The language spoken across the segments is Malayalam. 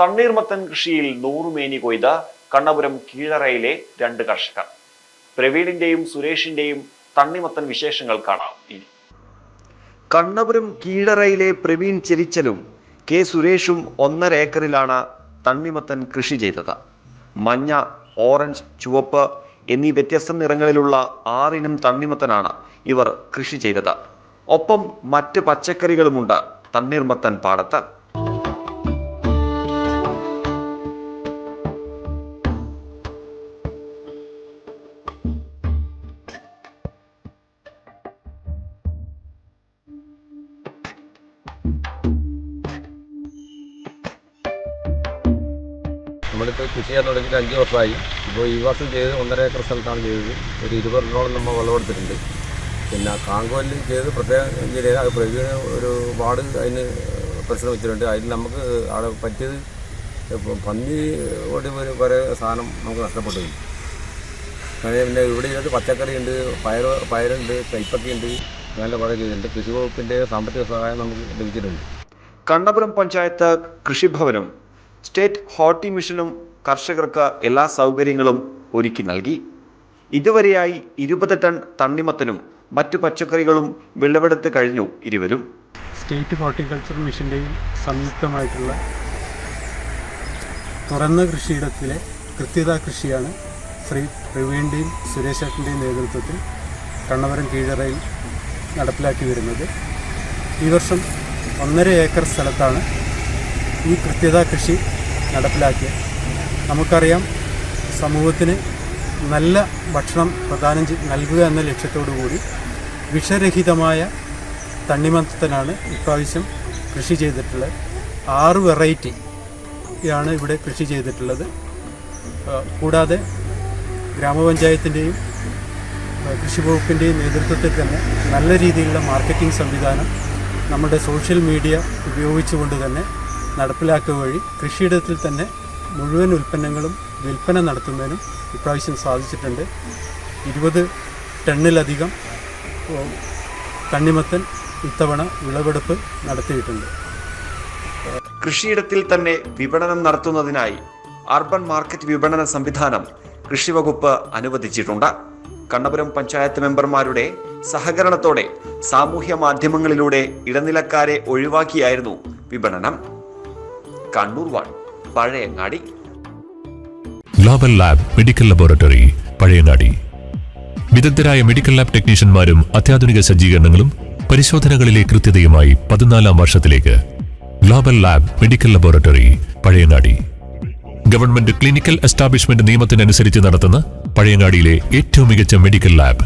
തണ്ണീർമത്തൻ കൃഷിയിൽ നൂറുമേനി കൊയ്ത കണ്ണപുരം കീഴറയിലെ രണ്ട് കർഷകർ. പ്രവീണിന്റെയും സുരേഷിന്റെയും തണ്ണിമത്തൻ വിശേഷങ്ങൾ കാണാം ഇനി. കണ്ണപുരം കീഴറയിലെ പ്രവീൺ ചെരിച്ചലും കെ സുരേഷും ഒന്നര ഏക്കറിലാണ് തണ്ണിമത്തൻ കൃഷി ചെയ്തത്. മഞ്ഞ ഓറഞ്ച് ചുവപ്പ് എന്നീ വ്യത്യസ്ത നിറങ്ങളിലുള്ള ആറിനം തണ്ണിമത്തനാണ് ഇവർ കൃഷി ചെയ്തത്. ഒപ്പം മറ്റ് പച്ചക്കറികളുമുണ്ട് തണ്ണീർമത്തൻ പാടത്ത്. നമ്മളിപ്പോൾ കൃഷി ചെയ്യാൻ തുടങ്ങിയിട്ട് അഞ്ച് വർഷമായി. ഇപ്പോൾ ഈ വർഷം ചെയ്ത് ഒന്നര ഏക്കർ സ്ഥലത്താണ് ചെയ്തത്. ഒരു ഇരുപതിനോളം നമ്മൾ വിളവെടുത്തിട്ടുണ്ട് പിന്നെ കാങ്കോലിൽ ചെയ്ത് പ്രത്യേകം ചെയ്ത് അത് പ്രകൃതി ഒരു വാർഡ് അതിന് പ്രശ്നം വെച്ചിട്ടുണ്ട്. അതിൽ നമുക്ക് അവിടെ പറ്റിയത് പന്നി ഓടി ഒരു കുറേ സാധനം നമുക്ക് നഷ്ടപ്പെട്ടു പിന്നെ ഇവിടെ ഇതിനകത്ത് പച്ചക്കറി ഉണ്ട് പയർ പയറുണ്ട് കൈപ്പക്കയുണ്ട് നല്ല കുറേ ചെയ്തിട്ടുണ്ട് കൃഷി വകുപ്പിന്റെ സാമ്പത്തിക സഹായം നമുക്ക് ലഭിച്ചിട്ടുണ്ട്. കണ്ണപുരം പഞ്ചായത്ത് കൃഷിഭവനും സ്റ്റേറ്റ് ഹോർട്ടി മിഷനും കർഷകർക്ക് എല്ലാ സൗകര്യങ്ങളും ഒരുക്കി നൽകി. ഇതുവരെയായി ഇരുപത് ടൺ തണ്ണിമത്തനും മറ്റു പച്ചക്കറികളും വിളവെടുത്ത് കഴിഞ്ഞു ഇരുവരും. സ്റ്റേറ്റ് ഹോർട്ടിക്കൾച്ചർ മിഷന്റെയും സംയുക്തമായിട്ടുള്ള തുറന്ന കൃഷിയിടത്തിലെ കൃത്യത കൃഷിയാണ് ശ്രീ പ്രവീണിന്റെയും സുരേഷേട്ടന്റെയും നേതൃത്വത്തിൽ കണ്ണവരം കീഴറയിൽ നടപ്പിലാക്കി വരുന്നത്. ഈ വർഷം ഒന്നര ഏക്കർ സ്ഥലത്താണ് ഈ കൃത്യത കൃഷി നടപ്പിലാക്കിയത് നമുക്കറിയാം സമൂഹത്തിന് നല്ല ഭക്ഷണം പ്രദാനം നൽകുക എന്ന ലക്ഷ്യത്തോടു കൂടി വിഷരഹിതമായ തണ്ണിമത്തനാണ് ഇപ്രാവശ്യം കൃഷി ചെയ്തിട്ടുള്ളത്. ആറ് വെറൈറ്റി ആണ് ഇവിടെ കൃഷി ചെയ്തിട്ടുള്ളത്. കൂടാതെ ഗ്രാമപഞ്ചായത്തിന്റെയും കൃഷി വകുപ്പിന്റെയും നേതൃത്വത്തിൽ തന്നെ നല്ല രീതിയിലുള്ള മാർക്കറ്റിംഗ് സംവിധാനം നമ്മുടെ സോഷ്യൽ മീഡിയ ഉപയോഗിച്ചുകൊണ്ട് തന്നെ നടപ്പിലാക്കുക വഴി കൃഷിയിടത്തിൽ തന്നെ മുഴുവൻ ഉൽപ്പന്നങ്ങളും വിൽപ്പന നടത്തുന്നതിനും ഇപ്രാവശ്യം സാധിച്ചിട്ടുണ്ട്. ഇരുപത് ടണ്ണിലധികം കണ്ണിമത്തൻ ഇത്തവണ വിളവെടുപ്പ് നടത്തിയിട്ടുണ്ട്. കൃഷിയിടത്തിൽ തന്നെ വിപണനം നടത്തുന്നതിനായി അർബൻ മാർക്കറ്റ് വിപണന സംവിധാനം കൃഷിവകുപ്പ് അനുവദിച്ചിട്ടുണ്ട്. കണ്ണപുരം പഞ്ചായത്ത് മെമ്പർമാരുടെ സഹകരണത്തോടെ സാമൂഹ്യ മാധ്യമങ്ങളിലൂടെ ഇടനിലക്കാരെ ഒഴിവാക്കിയായിരുന്നു വിപണനം. Kannur one Pazhayangadi global lab medical laboratory Pazhayangadi വിദഗ്ധരായ മെഡിക്കൽ ലാബ് ടെക്നീഷ്യന്മാരും അത്യാധുനിക സജ്ജീകരണങ്ങളും പരിശോധനകളിലെ കൃത്യതയുമായി പതിനാലാം വർഷത്തിലേക്ക് global lab medical laboratory Pazhayangadi government clinical establishment നിയമത്തിനനുസരിച്ച് നടത്തുന്ന പഴയങ്ങാടിയിലെ ഏറ്റവും മികച്ച മെഡിക്കൽ ലാബ്.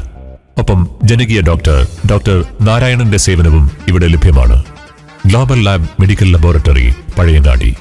ഒപ്പം ജനകീയ ഡോക്ടർ ഡോക്ടർ നാരായണന്റെ സേവനവും ഇവിടെ ലഭ്യമാണ്. Global lab medical laboratory Pazhayangadi.